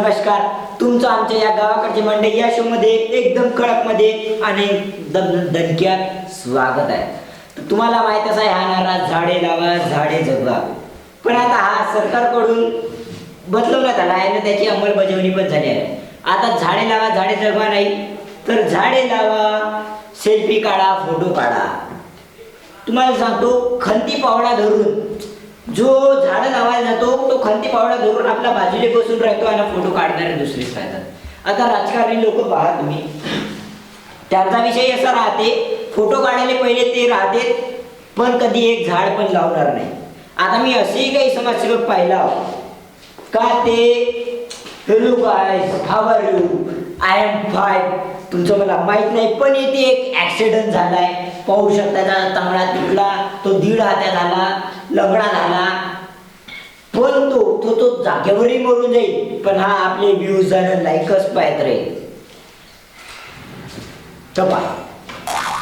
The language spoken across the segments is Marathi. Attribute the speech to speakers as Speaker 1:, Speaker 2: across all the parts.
Speaker 1: नमस्कार. तुमचं आमच्या या गावाकडची मंडळी या शो मध्ये एकदम कडकमध्ये आणि एकदम दणक्यात स्वागत आहे. तुम्हाला माहितच आहे हा नारा झाडे लावा झाडे जगवा पण आता हा सरकारकडून बदलवण्यात आला आहे आणि त्याची अंमलबजावणी पण झाली आहे. आता झाडे लावा झाडे जगवा नाही तर झाडे लावा सेल्फी काढा फोटो काढा. तुम्हाला सांगतो खंती पावडा धरून जो झाडं लावायला जातो तो खंती पावडा धरून आपल्या बाजूने बसून राहतो आणि फोटो काढणारे दुसरेच राहतात. आता राजकारणी लोक पहा तुम्ही. त्यांचा विषय असा राहते फोटो काढायला पहिले ते राहते पण कधी एक झाड पण लावणार नाही. आता मी असेही काही समाजसेवक पाहिला. का ते hello guys how are you I am fine तुमचं मला माहीत नाही पण इथे एक ऍक्सिडेंट झालाय. पाहू शकता त्याचा तांबडा तुटला तो दीड हात्या झाला. लंगडा झाला पण तो तो तो जागेवरही मरून जाईल पण हा आपले व्ह्यूज आणि लाईकच पाहत राहील चपा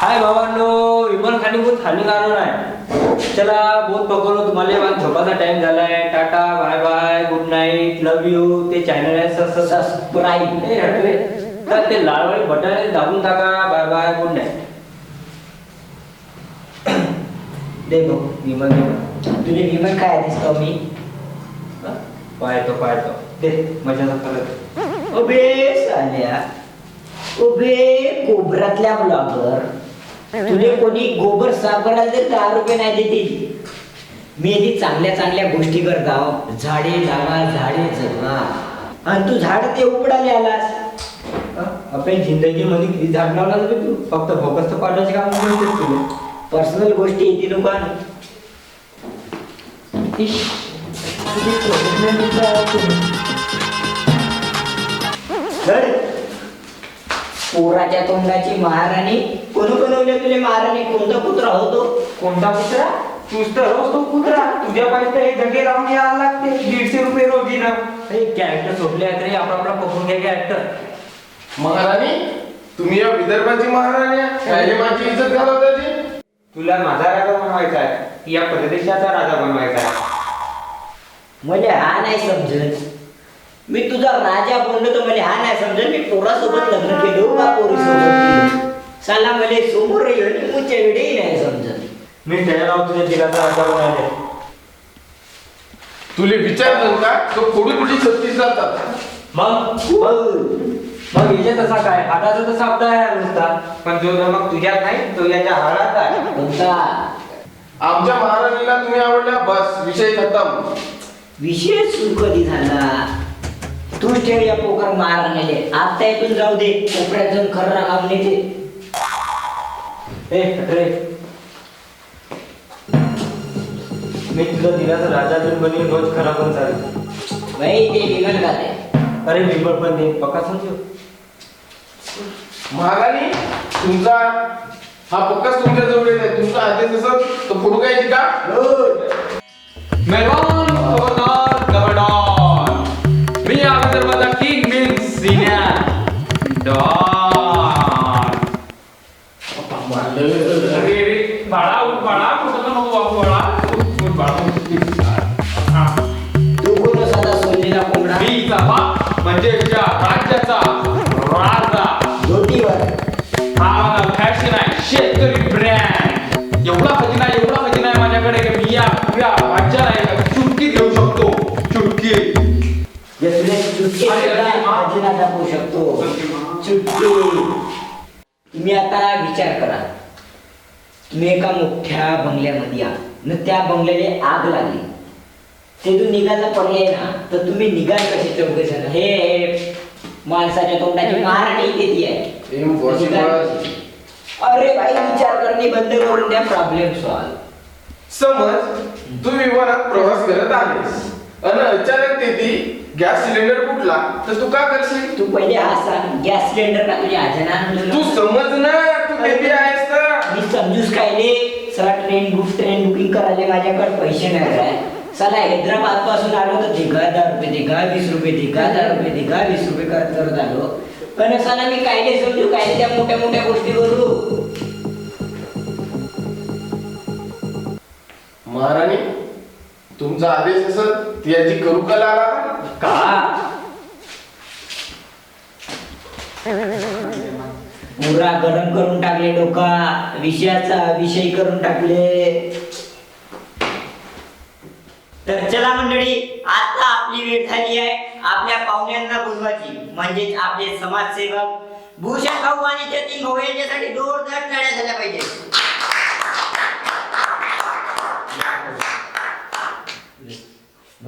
Speaker 2: हाय भावांनो विमान खाली बहुत हानिकारक आहे. चला बहुत पकडलो तुम्हाला झोपाचा टाइम झालाय. Tata bye bye good night love you ते चॅनल आहे स- स- स-
Speaker 1: सबस्क्राईब
Speaker 2: ए, हटवे. तर ते लालवाडी बटन दाबून टाका. बाय बाय गुड नाईट
Speaker 1: दे बघ.
Speaker 2: विमान
Speaker 1: तुझे विमान काय दिसतो मी
Speaker 2: पाहतो पाहतो. दे मजा करत.
Speaker 1: उभे साल्या उभे कोबरातल्या ब्लॉगर तुले कोणी गोबर साफ करायला तर दहा रुपये नाही देतील? मी आधी चांगल्या चांगल्या गोष्टी करताव झाडे लावा झाडे जगवा. आणि तू झाड ते उपडाले आलास.
Speaker 2: आपण जिंदगी मध्ये किती झाड लावला तू? फक्त फोकस तर पाडण्याचे काम तुला.
Speaker 1: पर्सनल गोष्टी येते लोकांना मित्र आहात तुम्ही. धड. पोराच्या तोंडाची महाराणी. कोण बनवले तुले महाराणी? कोणता कुत्रा होतो?
Speaker 2: कोणता कुत्रा? तूच तर रोज तो कुत्रा. तुझ्या पाहिजे एक जगे लावून यायला लागते. दीडशे रुपये रोजीनं. हे कॅरेक्टर सोडले आहेत रे. आपण आपला पकडून घ्या कॅरेक्टर
Speaker 3: महाराणी तुम्ही या विदर्भाची महाराणी आहे. काय माझी इज्जत घालवताची
Speaker 2: तुला माझा राजा बनवायचा आहे. या प्रदेशाचा राजा बनवायचा आहे.
Speaker 1: म्हणजे हा नाही समजत. मी तुझा राजा बनलो तर मला हा नाही समजत. मी पोरासोबत लग्न केलो का पोरीसोबत साला मला समोर येऊन मुच्या वेळेही नाही समजत.
Speaker 2: मी त्याच्या नाव तुझ्या दिलाचा राजा बनवायचे
Speaker 3: तुले विचारलं का तो फोडून तुझी छत्तीस जातात?
Speaker 2: मग मग मग हिचे तसा काय? हाताचा तर शब्द आहे नुसता. पण जो मग तुझ्यात नाही तो याच्या हाडात आहे.
Speaker 1: कोणता?
Speaker 3: आमच्या महाराणीला तुम्ही आवडल्या बस. विषय खतम.
Speaker 1: विषय सुरू कधी झाला. तू ठेव या पोकर मारण्याले आता इथून जाऊ दे. कोपऱ्यात जाऊन खर्रा काम नेते
Speaker 2: ए रे मी तुझा दिलाचा राजा बिन बनवून रोज खरा पण चालेल.
Speaker 1: बाई ते बिघड खाते
Speaker 2: अरे बिंबळ पण दे. पक्का समजू
Speaker 3: महाराणी तुमचा हा पक्काच तुमच्या जवळ येत आहे तुमचा आदेश असेल तो फोडू काय का?
Speaker 4: मेहरबान खबरदार खबरदार मी या विदर्भाचा किंग बिन सिनियर डॉन अरे रे बाळा उठ बाळा कुठं तर नको बाबू बाळा उठ उठ बाळा. उठ.
Speaker 1: तू कोण साधा सोडलेला कोंबडा
Speaker 4: मी बाप म्हणजे या राज्याचा राजा. हा माझा फॅशन आहे. शेतकरी ब्रँड
Speaker 1: आता विचार करा. तुम्ही एका मोठ्या बंगल्यामध्ये या न त्या बंगल्याला आग लागली. तिथून निघायचा पर्याय ना तर तुम्ही निघाल कसे चौकशी हे हे माणसाच्या तोंडाची महाराणी किती आहे. अरे भाई विचार करणे बंद करून द्या प्रॉब्लेम सॉल्व
Speaker 3: समज तू विमानात प्रवास करत आहेस आणि अचानक तेथे गॅस सिलेंडर फुटला. तर तू का करशील?
Speaker 1: तू पहिले हा सांग गॅस सिलेंडर का तुझ्या आजना
Speaker 3: तू समज ना तू तेथे आहेस तर?
Speaker 1: मी समजूस कायले सला ट्रेन बुक ट्रेन बुकिंग करायला माझ्याकडे पैसे नाही काय चला हैदराबादपासून आलो तर दिघा दहा रुपये दिघा वीस रुपये दिघा दहा रुपये दिघा वीस रुपये करत आलो. पण चला मी कायले समजू? काय त्या मोठ्या मोठ्या गोष्टी करू?
Speaker 3: महाराणी तुमचा आदेश असेल ती याची करू का
Speaker 2: का?
Speaker 1: पुरा गरम करून टाकले डोका विषयाचा विषय करून टाकले. तर चला मंडळी आता आपली वेळ झाली आहे आपल्या पाहुण्यांना बोलवायची. म्हणजेच आपले समाजसेवक भूषण भाऊ आणि जतीन भाऊ यांच्यासाठी जोरदार टाळ्या झाल्या पाहिजे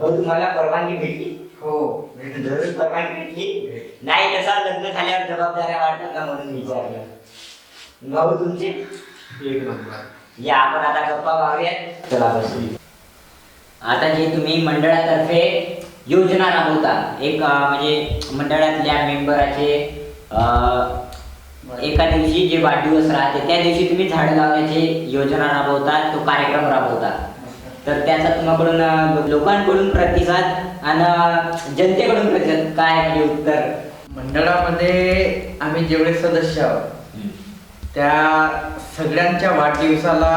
Speaker 1: भाऊ तुम्हाला परवानगी भेटली.
Speaker 2: हो
Speaker 1: जरूर परवानगी भेटली. नाही तसा लग्न झाल्यावर जबाबदाऱ्या वाटतात का म्हणून विचारलं. भाऊ तुमचे?
Speaker 2: एक नंबर.
Speaker 1: या आपण आता गप्पा मारूयात चला बसू. आता जे तुम्ही मंडळातर्फे योजना राबवता एक म्हणजे मंडळातल्या मेंबराचे एका दिवशी जे वाढदिवस राहते त्या दिवशी तुम्ही झाड लावण्याची योजना राबवता तो कार्यक्रम राबवता. तर त्याचा तुम्हाकडून लोकांकडून प्रतिसाद आणि जनतेकडून प्रतिसाद काय म्हणजे उत्तर?
Speaker 5: मंडळामध्ये आम्ही जेवढे सदस्य आहोत त्या सगळ्यांच्या वाढदिवसाला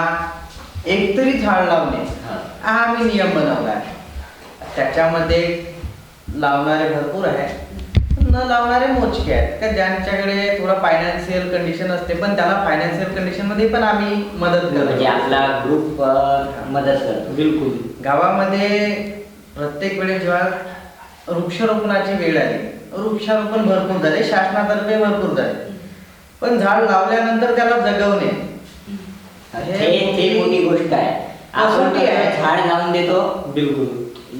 Speaker 5: एक तरी झाड लावणे
Speaker 1: हा.
Speaker 5: हा आम्ही नियम बनवला आहे. त्याच्यामध्ये लावणारे भरपूर आहे न लावणारे मोजके आहेत. का ज्यांच्याकडे थोडा फायनान्शियल कंडिशन असते पण त्याला फायनान्शियल कंडिशनमध्ये पण आम्ही मदत
Speaker 1: म्हणजे
Speaker 5: करतो
Speaker 1: आपला ग्रुप मदत करतो.
Speaker 2: बिलकुल.
Speaker 5: गावामध्ये प्रत्येक वेळेस जेव्हा वृक्षारोपणाची वेळ आली वृक्षारोपण भरपूर झाले शासनातर्फे भरपूर झाले. पण झाड लावल्यानंतर त्याला जगवणे
Speaker 1: हे ते मोठी गोष्ट आहे. आपण. झाड लावून देतो.
Speaker 2: बिलकुल.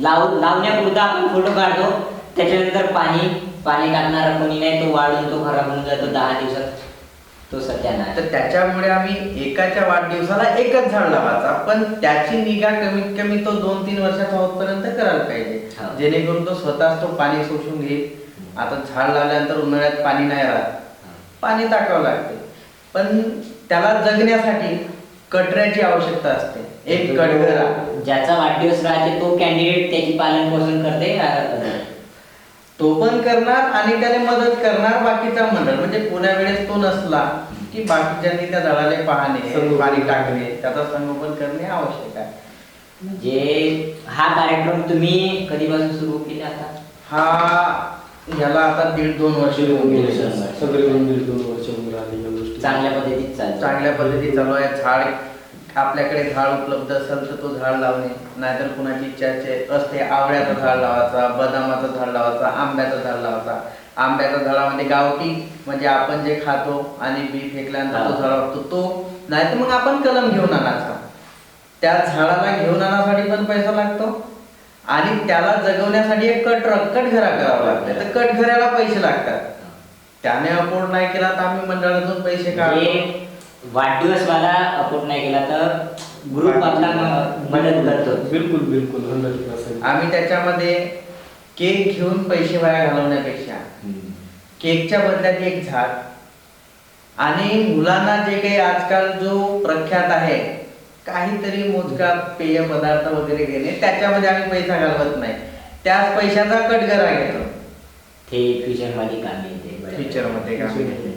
Speaker 1: लाव लावण्यापुरता आपण फोटो काढतो. त्याच्यानंतर पाणी पाणी टाकणारा कोणी नाही तो वाढून तो खराब होऊन जातो दहा दिवसात. तो सध्या नाही.
Speaker 5: तर त्याच्यामुळे आम्ही एकाच्या वाढदिवसाला एकच झाड लावायचा पण त्याची निगा कमीत कमी तो दोन तीन वर्षाचा होतपर्यंत करायला पाहिजे. जेणेकरून तो स्वतःच तो पाणी शोषून घेईल. आता झाड लावल्यानंतर उन्हाळ्यात पाणी नाही राहत. पाणी टाकावं लागते. पण त्याला जगण्यासाठी कटऱ्याची आवश्यकता असते. एक कटघरा.
Speaker 1: ज्याचा वाढदिवस राहते तो कॅन्डिडेट त्याची पालन पोषण करते.
Speaker 5: तो पण करणार आणि त्याला मदत करणार बाकीचा मंडळ. म्हणजे कोण्या वेळेस तो नसला की बाकीच्यांनी त्या झाडाला पाहणे
Speaker 2: संगोपन.
Speaker 5: पाणी टाकणे त्याचं संगोपन करणे आवश्यक आहे.
Speaker 1: म्हणजे हा कार्यक्रम तुम्ही कधीपासून सुरू केला आता?
Speaker 5: हा याला आता दीड दोन वर्ष होऊन गेले.
Speaker 2: सगळे दोन दीड दोन वर्ष होऊन राहिले
Speaker 1: चांगल्या पद्धतीत चालतो
Speaker 5: चांगल्या पद्धती चालू आहे. झाड आपल्याकडे झाड उपलब्ध असेल तर तो झाड लावणे. नाहीतर कुणाची इच्छा असे- असते आवळ्याचं झाड लावायचा बदामाचं झाड लावायचा आंब्याचं झाड लावायचा. आंब्याच्या झाडामध्ये गावठी म्हणजे आपण जे खातो आणि बी फेकल्यानंतर तो झाड लागतो तो नाहीतर मग आपण कलम घेऊन आणायचा. त्या झाडाला घेऊन आणण्यासाठी पण पैसा लागतो आणि त्याला जगवण्यासाठी एक कट कटघरा करावा लागतो. तर कटघऱ्याला पैसे लागतात. त्याने अफोर्ड नाही केला तर आम्ही मंडळातून पैसे काढतो.
Speaker 1: वाढदिवस मला अपोर्ट नाही केला तर ग्रुप आपला मदत करतो.
Speaker 2: बिलकुल बिलकुल हंड्रेड पर्सेंट
Speaker 5: आम्ही त्याच्यामध्ये केक घेऊन पैसे वाया घालवण्यापेक्षा केकच्या बदल्यात एक झाड आणि मुलांना जे काही आजकाल जो प्रख्यात आहे काहीतरी मोजका पेय पदार्थ वगैरे घेणे त्याच्यामध्ये आम्ही पैसा घालवत नाही. त्याच पैशाचा कटघरा घेतो.
Speaker 1: ते फ्युचरमध्ये कामी येते बरोबर.
Speaker 5: Future मध्ये कामी येते.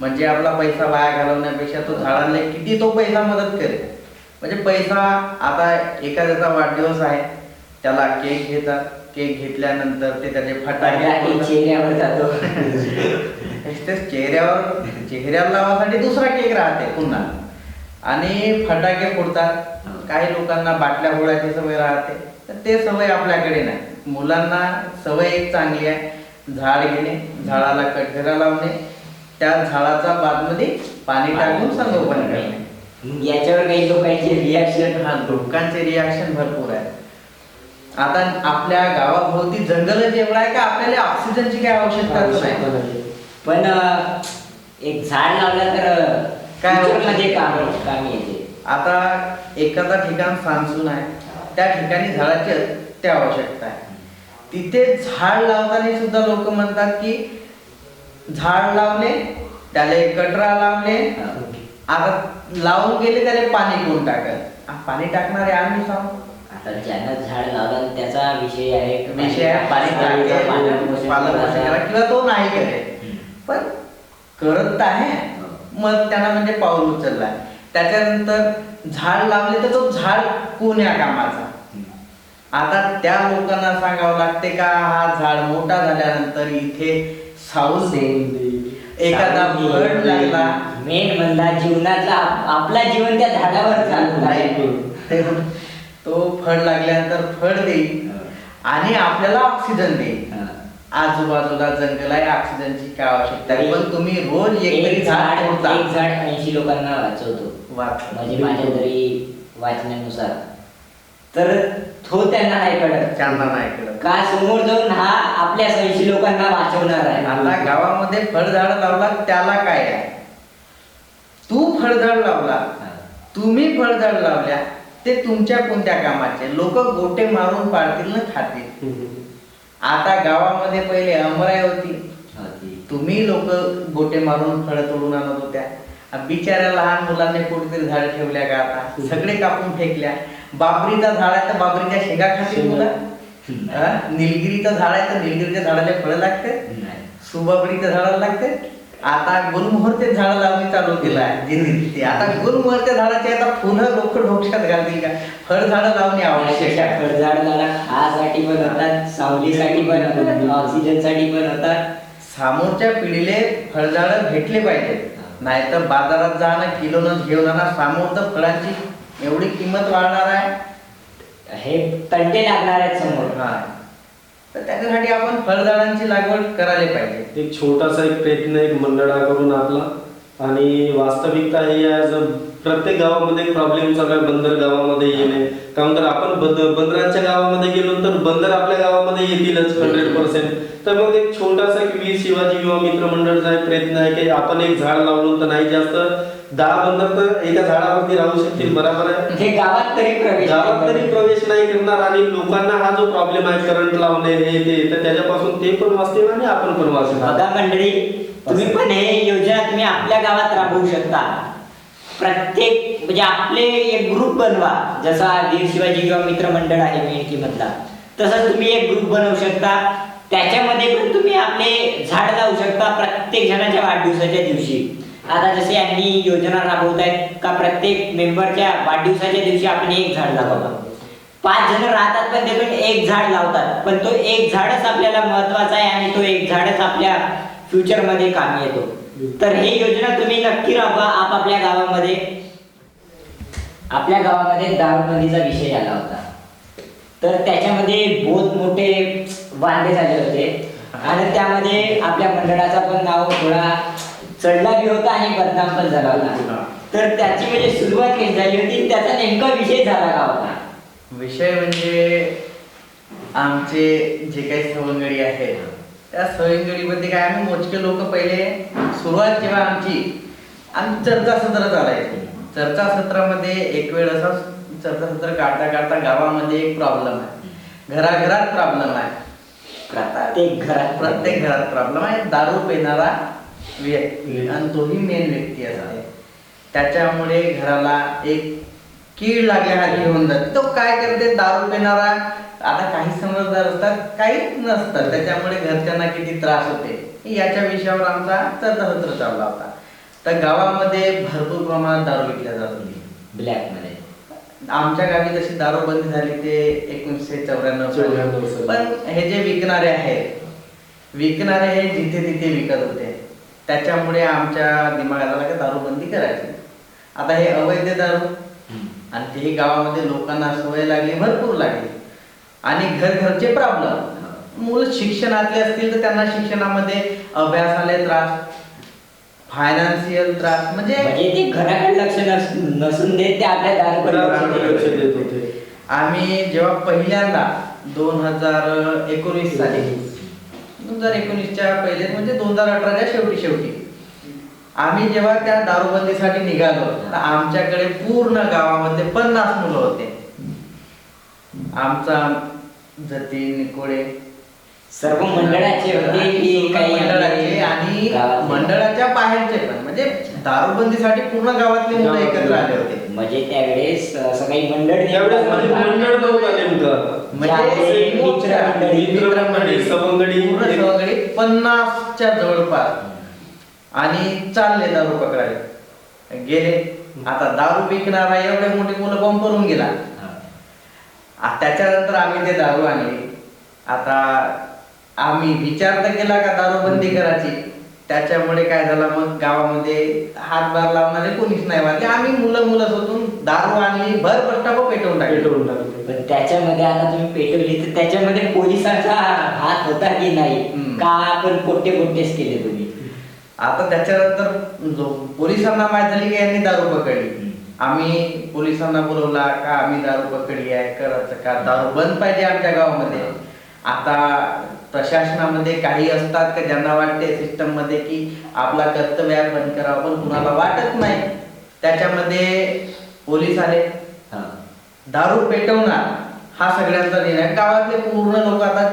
Speaker 5: म्हणजे आपला पैसा वाया घालवण्यापेक्षा तो झाडाला किती तो पैसा मदत करेल. म्हणजे पैसा आता एखाद्याचा वाढदिवस आहे त्याला केक घेतात केक घेतल्यानंतर ते त्याचे
Speaker 1: फटाके चेहऱ्यावर जातो.
Speaker 5: तेच चेहऱ्यावर चेहऱ्याला लावासाठी दुसरा केक राहते पुन्हा. आणि फटाके फोडतात. काही लोकांना बाटल्या फोडायची सवय राहते. तर ते सवय आपल्याकडे नाही. मुलांना सवय एक चांगली आहे. झाड घेणे झाडाला कटघरा लावणे त्या झाडाचा बादमध्ये पाणी टाकून संगोपन करणे.
Speaker 1: मग याच्यावर काही लोकांचे रिॲक्शन
Speaker 5: हा लोकांचे रिॲक्शन भरपूर आहे आता आपल्या गावाभोवती जंगलच एवढं आहे का आपल्याला ऑक्सिजनची काय आवश्यकताच नाही.
Speaker 1: पण एक झाड लावलं तर
Speaker 5: काय?
Speaker 1: मध्ये काम कामी येते.
Speaker 5: आता एखादा ठिकाण सामसून आहे त्या ठिकाणी झाडाची अत्य आवश्यकता आहे. तिथे झाड लावताना सुद्धा लोक म्हणतात की झाड लावले त्याला कटरा लावले आता लावून गेले त्याला पाणी कोण टाकत आ, पाणी टाकणारे आम्ही सांगू.
Speaker 1: आता ज्यानं झाड लावलं त्याचा विषय आहे.
Speaker 5: विषय आहे. पाणी टाकेल, पालन करा किंवा तो नाही करेल पण करत तर आहे मग त्याला म्हणजे पाऊल उचललाय. त्याच्यानंतर झाड लावले तर तो झाड कोण्या कामाचा? आता त्या लोकांना सांगावं लागते का हा झाड मोठा झाल्यानंतर इथे साऊल देईल एखादा लागला
Speaker 1: मेन म्हणला जीवनातला आप- आपला जीवन त्या झाडावर चालू आहे.
Speaker 5: तो फळ लागल्यानंतर फळ देईल आणि आपल्याला ऑक्सिजन देईल. आजूबाजूला जंगल आहे ऑक्सिजनची काय आवश्यकता पण तुम्ही रोज एक झाड
Speaker 1: एक झाड ऐंशी लोकांना वाचवतो.
Speaker 5: वाच.
Speaker 1: म्हणजे माझ्या तरी वाचण्यानुसार. तर तो त्यांना नाही कळत.
Speaker 5: त्यांना नाही कळत.
Speaker 1: का समोर जाऊन हा आपल्या ऐंशी लोकांना वाचवणार आहे?
Speaker 5: आता गावामध्ये फळझाड लावला त्याला काय आहे? तू फळझाड लावला. तुम्ही फळझाड लावल्या ते तुमच्या कोणत्या कामाचे? लोक गोटे मारून पाळतील ना खातील. आता गावामध्ये पहिले अमराई होती. तुम्ही लोक गोटे मारून फळं तोडून आणत होत्या. बिचाऱ्या लहान मुलांनी कुठेतरी झाड ठेवल्या का आता? सगळे कापून फेकल्या. बाबरीचा झाड आहे तर बाबरीच्या शेगा खातील मुलं? निलगिरीचं झाड आहे तर निलगिरीच्या झाडाला फळं लागते. सुबाबरीच्या झाडाला लागते. आता गुलमोहरचे झाड लावणी चालू केलं आहे. जे आता गुलमोहरच्या झाडाचे आता फुलं लोक डोक्यात घालतील का? फळ झाडं लावणे आवश्यक
Speaker 1: अशा
Speaker 5: आहे
Speaker 1: फळझाडाला खासाठी पण होतात सावलीसाठी पण होतात ऑक्सिजनसाठी पण होतात.
Speaker 5: समोरच्या पिढीले फळझाडं भेटले पाहिजे नाहीतर बाजारात जाणं किलोनं घेऊन आणा समोर तर फळांची एवढी किंमत वाढणार आहे.
Speaker 1: हे तंटे लागणार आहेत समोर.
Speaker 5: हा. तर त्याच्यासाठी आपण फळझाडांची लागवड करायला पाहिजे.
Speaker 6: एक छोटासा एक प्रयत्न एक मंडळाकडून आपला. आणि वास्तविकता ही प्रत्येक गावामध्ये एक प्रॉब्लेम चालू आहे बंदर गावामध्ये येणे कारण तर आपण बंद बंदरांच्या गावामध्ये गेलो तर बंदर आपल्या गावामध्ये येतीलच हंड्रेड पर्सेंट तर मग एक छोटासा एक वीर शिवाजी युवा मित्र मंडळचा एक प्रयत्न आहे की आपण एक झाड लावलो तर नाही जास्त दहा बंदर तर एका झाडावरती राहू शकतील बरोबर आहे?
Speaker 1: गावात तरी प्रवेश
Speaker 6: गावात तरी प्रवेश नाही करणार आणि लोकांना हा जो प्रॉब्लेम आहे करंट लावणे हे ते तर त्याच्यापासून ते पण वाचतील आणि आपण पण वाचणार.
Speaker 1: बघा मंडळी तुम्ही पण हे योजना तुम्ही आपल्या गावात राबवू शकता. प्रत्येक म्हणजे आपले एक ग्रुप बनवा. जसा वीर शिवाजी युवा मित्र मंडळ आहे मेणकी मधला तसंच तुम्ही एक ग्रुप बनवू शकता. त्याच्यामध्ये पण तुम्ही आपले झाड लावू शकता प्रत्येक जणाच्या वाढदिवसाच्या दिवशी. आता जसे यांनी योजना राबवत आहेत का प्रत्येक मेंबरच्या वाढदिवसाच्या दिवशी आपण एक झाड लावावं. पाच जण राहतात पण ते पण एक झाड लावतात. पण तो एक झाडच आपल्याला महत्त्वाचा आहे आणि तो एक झाडच आपल्या फ्युचरमध्ये कामी येतो. तर ही योजना तुम्ही नक्की राबवा आपापल्या गावामध्ये. आपल्या गावामध्ये दारूबंदीचा विषय आला होता. तर त्याच्यामध्ये बहुत मोठे वांदे झाले होते. आणि त्यामध्ये आपल्या मंडळाचा पण नाव थोडा चढला बी होता आणि बदनाम पण झाला होता. तर त्याची म्हणजे सुरुवात कशी झाली होती. त्याचा नेमका विषय झाला का होता?
Speaker 5: विषय म्हणजे आमचे जे काही सवंगडी आहेत त्या सवंगडीमध्ये काय आम्ही मोजके लोक पहिले सुरुवात जेव्हा आमची? आम्ही चर्चा सत्र चर्चासत्रामध्ये चर्चा सत्रामध्ये एक वेळ असा चर्चा सत्र काढता काढता गावामध्ये एक प्रॉब्लेम आहे. घराघरात प्रॉब्लेम आहे.
Speaker 1: प्रत्येक घरात
Speaker 5: प्रत्येक घरात प्रॉब्लेम आहे. दारू पिणारा व्यक्ती आणि तोही मेन व्यक्ती असते त्याच्यामुळे घराला एक कीड लागल्यासारखी होऊन जाते. तो काय करते? दारू पिणारा. आता काही समजदार असतात काही नसतात. त्याच्यामुळे घरच्यांना किती त्रास होते? याच्या विषयावर आमचा चर्चासत्र चालला होता तर गावामध्ये भरपूर प्रमाणात दारू विकल्या जात होती.
Speaker 1: ब्लॅकमध्ये
Speaker 5: आमच्या गावी जशी दारूबंदी झाली ते एकोणीसशे चौऱ्याण्णव. पण हे जे विकणारे आहेत विकणारे हे जिथे तिथे विकत होते. त्याच्यामुळे आमच्या दिमागाला दारूबंदी करायची. आता हे अवैध दारू आणि तेही गावामध्ये लोकांना सवय लागली भरपूर लागली. आणि घर घरचे प्रॉब्लेम मुलं शिक्षणातले असतील तर त्यांना शिक्षणामध्ये अभ्यासाले त्रास फायनान्शियल त्रास म्हणजे
Speaker 1: म्हणजे ते घराकडे लक्ष नस- नसून देत ते आपल्या दारूकडे लक्ष
Speaker 6: दाराकडे लक्ष
Speaker 1: देत.
Speaker 6: देत होते
Speaker 5: आम्ही जेव्हा पहिल्यांदा दोन हजार एकोणीस साली दोन हजार एकोणीसच्या पहिले म्हणजे दोन हजार अठराच्या शेवटी शेवटी आम्ही जेव्हा त्या दारूबंदीसाठी निघालो तर आमच्याकडे पूर्ण गावामध्ये पन्नास मुलं होते आमचा जतीन निकोळे
Speaker 1: सर्व मंडळाचे होते की काही
Speaker 5: मंडळाचे आणि
Speaker 1: गावातले?
Speaker 5: मंडळाच्या बाहेरचे पण. म्हणजे दारूबंदीसाठी पूर्ण गावातले मुलं एकत्र आले होते.
Speaker 1: म्हणजे त्यावेळेस असं काही मंडळ
Speaker 6: त्यावेळेस म्हणजे मंडळ नव्हता नेमकं
Speaker 5: म्हणजे
Speaker 1: मित्र मंडळी,
Speaker 6: मित्र मंडळी, सवंगडी.
Speaker 5: पूर्ण सवंगडी. पन्नासच्या जवळपास. आणि चालले दारू पकडायला. गेले. आता दारू विकणारा एवढे मोठे मुलं बॉम्ब करून गेला.
Speaker 1: हा.
Speaker 5: आ, त्याच्यानंतर आम्ही ते दारू आणली. आता आम्ही विचार तर केला का दारू बंदी करायची? त्याच्यामुळे काय झालं मग? गावामध्ये हातभार लावणारे कोणीच नाही वाटले आम्ही मुलं मुलं स्वतून दारू आणली भर पट्टा पेटवून टाकली.
Speaker 6: पेटवून टाकले.
Speaker 1: पण त्याच्यामध्ये आता तुम्ही पेटवली तर त्याच्यामध्ये पोलिसांचा हात होता की नाही. का आपण कोट्टे कोट्टेच केले तुम्ही?
Speaker 5: आता त्याच्यानंतर पोलिसांना माहीत झाली की यांनी दारू पकडली. आम्ही पोलिसांना बोलवला का आम्ही दारू पकडली आहे करायचं का? दारू बंद पाहिजे आमच्या गावामध्ये. आता प्रशासनामध्ये काही असतात का? ज्यांना वाटते सिस्टममध्ये की आपला कर्तव्य बंद करावं पण कुणाला वाटत नाही. त्याच्यामध्ये पोलीस आले. दारू पेटवणार. हा सगळ्यांचा निर्णय. गावातले पूर्ण लोक आता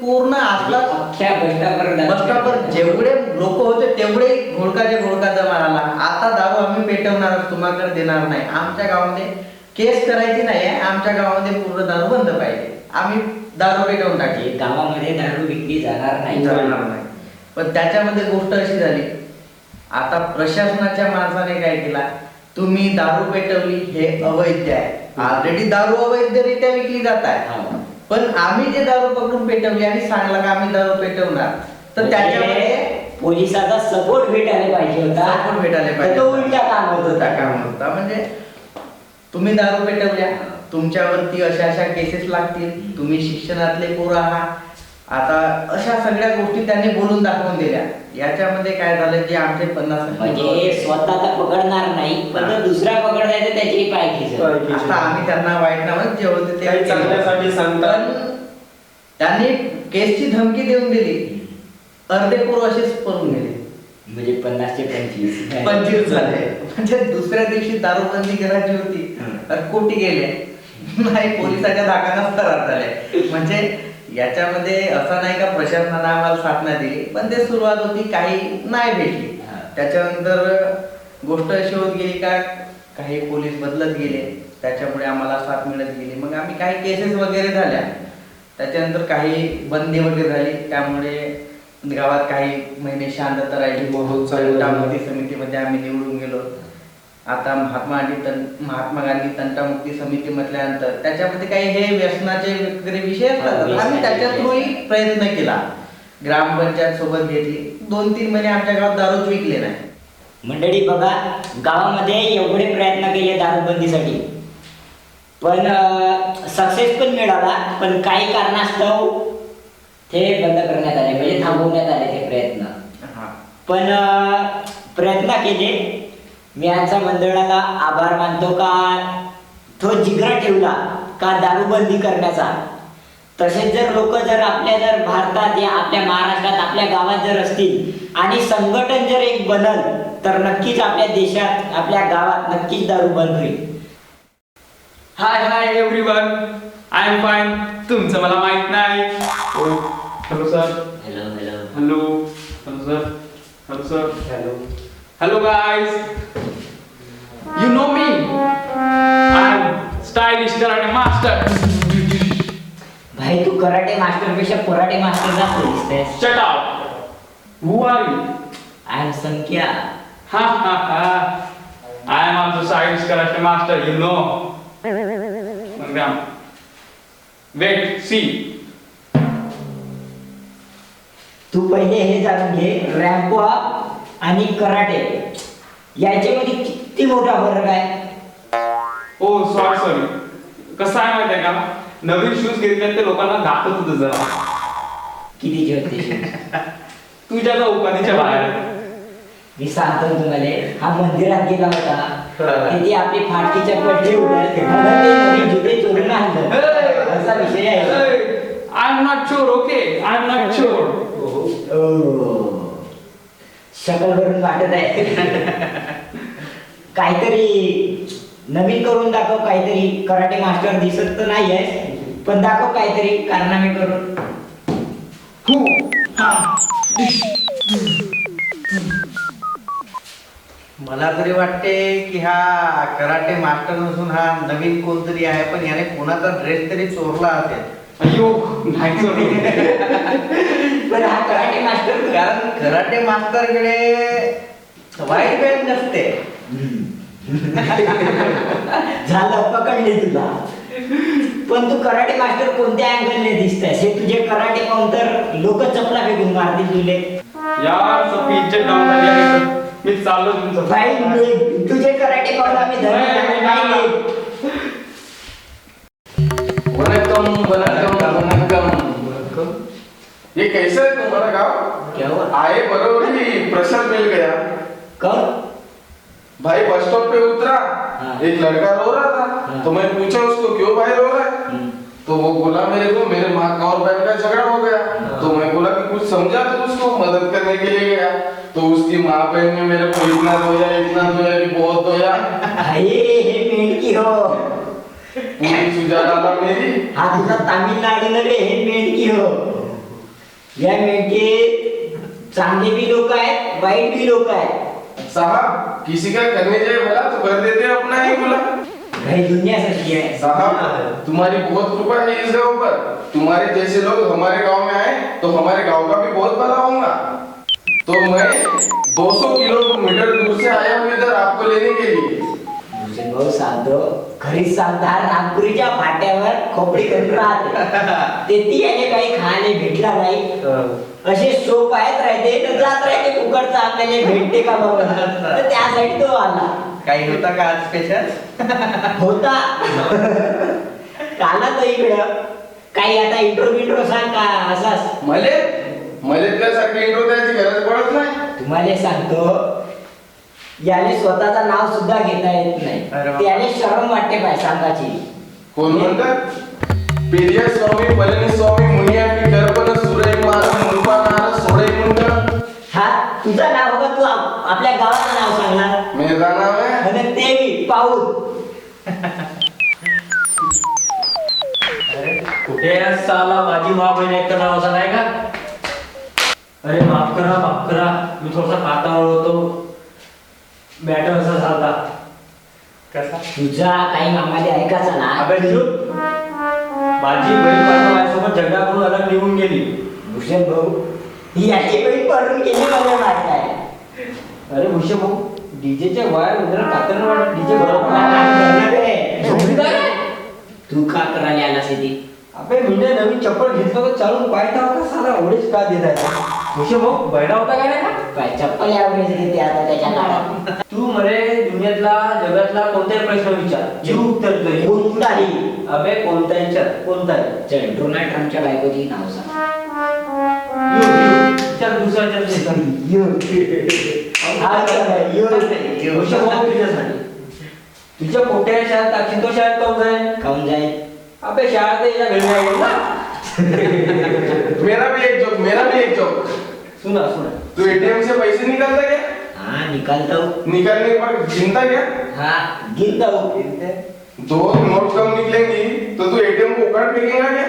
Speaker 5: पूर्ण
Speaker 1: अख्ख्या बसस्टॉपवर दारू
Speaker 5: बसस्टॉपवर
Speaker 1: पेटवतात.
Speaker 5: जेवढे लोक होते तेवढे घोडकाचे घोडका जमा आला आता दारू आम्ही पेटवणार तुम्हाकडे देणार नाही. आमच्या गावामध्ये केस करायची नाही आमच्या गावामध्ये पूर्ण दारू बंद पाहिजे. आम्ही दारू पेटवून टाकली.
Speaker 1: गावामध्ये दारू विकली जाणार नाही.
Speaker 5: जाणार नाही. पण त्याच्यामध्ये गोष्ट अशी झाली. आता प्रशासनाच्या माणसाने काय केला? तुम्ही दारू पेटवली हे अवैध आहे. ऑलरेडी दारू अवैधरित्या विकली जात आहे.
Speaker 1: हा.
Speaker 5: पण आम्ही जे दारू पकडून पेटवली आणि सांगला का आम्ही दारू पेटवणार? तर त्याच्यामध्ये
Speaker 1: म्हणजे पोलिसाचा सपोर्ट भेटायला पाहिजे होता.
Speaker 5: Support भेटायला पाहिजे
Speaker 1: तो. उलटा काम होत. होता
Speaker 5: काम होता. म्हणजे तुम्ही दारू पेटवल्या. तुमच्यावरती अशा अशा केसेस लागतील. तुम्ही शिक्षणातले पोरं आहात. आता अशा सगळ्या गोष्टी त्यांनी बोलून दाखवून दिल्या. याच्यामध्ये काय झालं जे आमचे पन्नास
Speaker 1: म्हणजे स्वतः तर पकडणार नाही पण दुसरा पकडलाय तर त्याची पाय खिचल.
Speaker 5: आता आम्ही त्यांना वाईट नावात जे होते ते.
Speaker 6: चांगल्यासाठी सांगतात.
Speaker 5: त्यांनी केसची धमकी देऊन दिली. अर्धे पोरं असेच पळून गेले.
Speaker 1: म्हणजे पन्नास ते पंचवीस.
Speaker 5: पंचवीस झाले. म्हणजे दुसऱ्या दिवशी दारूबंदी करायची होती. तर कोटी गेले. नाही पोलिसाच्या धाकानच फरार झाले. म्हणजे याच्यामध्ये असं नाही का प्रशासनाने आम्हाला साथ नाही दिली पण ते सुरुवात होती काही नाही भेटली.
Speaker 1: हा.
Speaker 5: त्याच्यानंतर गोष्ट अशी होत गेली का काही पोलीस बदलत गेले त्याच्यामुळे आम्हाला साथ मिळत गेली. मग आम्ही काही केसेस वगैरे झाल्या. त्याच्यानंतर काही बंदी वगैरे झाली. त्यामुळे गावात काही महिने शांतता राहिली.
Speaker 6: झाला.
Speaker 5: तंटामुक्ती समितीमध्ये आम्ही निवडून गेलो. आता महात्मा गांधी तन महात्मा गांधी तंटामुक्ती समिती म्हटल्यानंतर त्याच्यामध्ये काही हे व्यसनाचे वगैरे विषय असतात. आम्ही त्याच्या. थ्रूही प्रयत्न केला. ग्रामपंचायत सोबत घेतली. दोन तीन महिने आमच्या गावात दारूच विकले नाही.
Speaker 1: मंडळी बघा गावामध्ये एवढे प्रयत्न केले दारूबंदीसाठी. पण सक्सेस पण मिळाला पण काही कारणास्तव ते बंद करण्यात आले. म्हणजे थांबवण्यात आले ते प्रयत्न.
Speaker 5: हा.
Speaker 1: पण प्रयत्न केले. मी यांचा मंडळाला आभार मानतो का? तो जिगरा ठेवला का दारूबंदी करण्याचा? तसेच जर लोक जर आपल्या जर भारतात या आपल्या महाराष्ट्रात आपल्या गावात जर असतील आणि संघटन जर एक बनल तर नक्कीच आपल्या देशात आपल्या गावात नक्कीच दारू बंद होईल.
Speaker 4: Hi hi everyone I am fine तुमचं मला माहीत नाही. Hello sir
Speaker 1: hello hello
Speaker 4: hello hello sir hello sir
Speaker 6: hello
Speaker 4: hello guys you know me I am stylish karate master
Speaker 1: भाई तू कराटे मास्टरपेक्षा कराटे मास्टर जास्त दिसतेस?
Speaker 4: Shut up who are you
Speaker 1: I am Sankhya
Speaker 4: Ha ha ha. I am also science karate master, you know. Mangram. Wait, see.
Speaker 1: तू पहिले हे जाणून घे. रॅम्पो आणि कराटे. याच्यामध्ये किती मोठा फरक आहे?
Speaker 4: Oh, sorry, sorry. कसं आहे माहिती आहे का? नवीन शूज घेतले ते लोकांना दाखवत होतं जरा.
Speaker 1: किती होते
Speaker 4: तुझ्या का उपाधीच्या बाहेर.
Speaker 1: मी सांगतो तुम्हाला हा मंदिरात गेला होता. तिथे आपली फाटकी चप्पल ठेवून मला ते नवीन जुते चोरून आणलं. असा विषय आहे.
Speaker 4: I am not sure okay I am not sure
Speaker 1: शकलवरून वाटत आहे. काहीतरी नवीन करून दाखव काहीतरी कराटे मास्टर दिसत तर नाही आहे पण दाखव काहीतरी कारनामे करून.
Speaker 5: मला तरी वाटते की हा कराटे मास्टर नसून हा नवीन कोणतरी आहे पण याने कोणाचा ड्रेस तरी चोरला असेल.
Speaker 4: अयो नाही.
Speaker 1: पण हा कराटे मास्टर
Speaker 5: कारण कराटे मास्टरकडे वाईट बेल्ट नसते
Speaker 1: झालं पकडले तुला पण तू कराटे मास्टर कोणत्या अँगलने दिसतोय हे तुझे कराटे पाहून तर लोक चपला फेकून मारतील तुले
Speaker 4: यार सबकी इज्जत डाऊन झाली आहे इथं. मी चाललो तुमचं
Speaker 1: भाई. तुझे कराटे पाहून आम्ही निघ.
Speaker 3: वनकम वनकम वनकम ये कैसा है तुम्हारा गाँव?
Speaker 1: क्या हुआ?
Speaker 3: आए बरोबर ही प्रेशर मिल गया।
Speaker 1: कब?
Speaker 3: भाई बस स्टॉप पे उतरा।
Speaker 1: हाँ।
Speaker 3: एक लड़का रो रहा था।
Speaker 1: हाँ।
Speaker 3: तो मैं पूछा उसको क्यों भाई रो रहा है?
Speaker 1: हम्म.
Speaker 3: तो वो बोला मेरे को मेरे माँ का और बहन का झगड़ा हो गया।
Speaker 1: हाँ।
Speaker 3: तो मैं बोला कि कुछ समझा तो उसको? मदद करने के लिए गया। तो उसकी माँ बहन ने मेरे को इतना रोया इतना रोया कि बहुत रोया।
Speaker 1: हो।
Speaker 3: पूरी सुजा डाला मेरी
Speaker 1: हा तुझा तामिळनाडू नव्हे हे मेंढकी हो या मेंढकी चांगले भी लोक आहेत वाईट भी लोक आहेत
Speaker 3: साहब, किसी का करने जाए भला तो कर देते अपना ही बोला।
Speaker 1: भाई दुनिया सच्ची है
Speaker 3: साहब, तुम्हारी बहुत कृपा है इस गाँव पर तुम्हारे जैसे लोग हमारे गाँव में आए तो हमारे गाँव का भी बहुत भला होगा। तो मैं 200 किलोमीटर दूर से आया हूँ इधर आपको लेने के लिए।
Speaker 1: भाऊ सांगतो खरीच सांगता नागपुरीच्या फाट्यावर खोपडी करून राहते. ते ती याने काही खायला भेटला नाही. असे सोप आहेत राहते जात राहते फुकटचा आपल्याला भेटते का बाबा? तर त्यासाठी तो आला.
Speaker 5: काही होता का आज स्पेशल
Speaker 1: होता. काला तो इकडं. काही आता इंट्रो बिंट्रो सांग का असाच.
Speaker 3: मले? मले त्यासारखे इंट्रो द्यायची गरज पडत नाही.
Speaker 1: तुम्हाला सांगतो याने स्वतःचा नाव सुद्धा घेता येत नाही. त्याने शरम वाटते पाय सांगाची.
Speaker 3: कोण म्हणतात पेरिया स्वामी पळणीस्वामी मुनिया की गर्भन सुरई मार मुंपा नार सोडई मुंड?
Speaker 1: हा तुझं नाव बघा तू आप- आपल्या गावाचं नाव सांगणार
Speaker 3: मेरा नाम है
Speaker 1: आणि ते बी पाऊल.
Speaker 2: कुठे आहे साला? माझी मा बहीण एक नाव असं नाही का? अरे माफ करा माफ करा. मी थोडासा कातावर होतो. मॅटर असा झाला.
Speaker 5: कसा?
Speaker 1: तुझा काही मामाले ऐकायचा ना.
Speaker 2: अबे चुप. माझी बहीण माझ्या माझ्यासोबत झगडा करून अलग निघून गेली.
Speaker 1: भूषण भाऊ ही याची बहीण पडून गेली मला वाटत आहे
Speaker 2: अरे भूषण भाऊ डीजेच्या वायर उद्या कातर डीजे
Speaker 1: तू का करायला आलास इथे?
Speaker 2: अबे म्हणजे नवीन चप्पल घेतलं तर चालून पाहिजे का साला. ओढेच का देत आहे? भाऊ बैठा होता काय नाही का
Speaker 1: काय चप्पल यावरेज घेते आता त्याच्या नावात
Speaker 2: तू मरे दुनियातला जगातला कोणताही प्रश्न विचार. जीव उत्तर दे.
Speaker 1: कोणताही.
Speaker 2: अबे कोणत्याच्या कोणताही.
Speaker 1: चल डोनाल्ड ट्रम्पच्या बायकोची नाव सांग.
Speaker 2: You, you. विचार दुसरा.
Speaker 1: हा, चल, यू.
Speaker 2: भूषण भाऊ तुझ्यासाठी. तुझ्या पोट्या शाळेत टाकशील तो शाळेत काऊन जाईल?
Speaker 1: काऊन जाईल?
Speaker 2: अबे शाळेत घरी ना.
Speaker 3: मेरा भी एक जोक मेरा भी एक जोक
Speaker 2: सुना सुना.
Speaker 3: तू एटीएम से पैसे निकालता क्या?
Speaker 1: हा निकालता हूँ.
Speaker 3: निकालने पर गिनता क्या?
Speaker 1: हाँ गिनता हूँ.
Speaker 3: दो नोट कम निकलेंगी तो तू एटीएम को उखाड़ फेंकेगा क्या?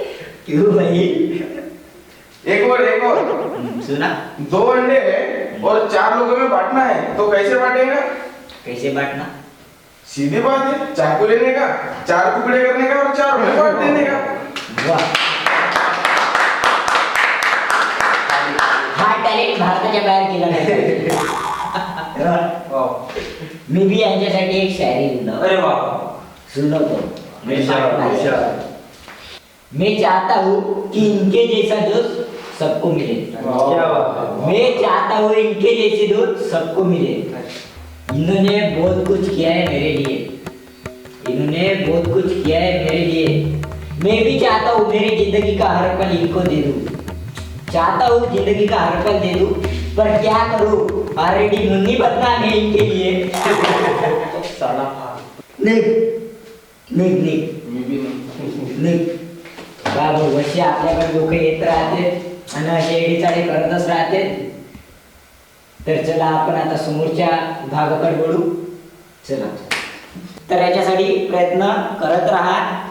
Speaker 1: क्यों भाई?
Speaker 3: एक और एक और.
Speaker 1: सुना.
Speaker 3: दो अंडे हैं और चार लोगों में बांटना है तो कैसे बांटेगा?
Speaker 1: कैसे बांटना?
Speaker 3: सीधी बात है चाकू लेने का चार टुकड़े करने का और चार में बांट देने का.
Speaker 1: वाह. हा टॅलेंट भारताच्या बाहेर गेला नाही. मी भी यांच्यासाठी एक शायरी लिहिलं.
Speaker 2: अरे वा.
Speaker 1: सुनवतो. मैं चाहता हूँ कि इनके जैसा दोस्त सबको मिले.
Speaker 2: है
Speaker 1: मैं चाहता हूँ इनके जैसे दोस्त सबको मिले. इन्होंने बहुत कुछ किया है मेरे लिए। इन्होंने बहुत कुछ किया है मेरे लिए। मैं भी चाहता हूँ मेरी जिंदगी का हर पल इनको दे दूँ। चाहता हूँ जिंदगी का हर पल दे दूँ पर क्या करूँ? ऑलरेडी मुन्नी बदनाम है इनके लिए। भाऊ असे आपल्याकडे लोक येत राहते आणि असे एडीचाडी करतच राहते तर चला आपण आता समोरच्या भागाकडे वळू. चला. तर याच्यासाठी प्रयत्न करत राहा.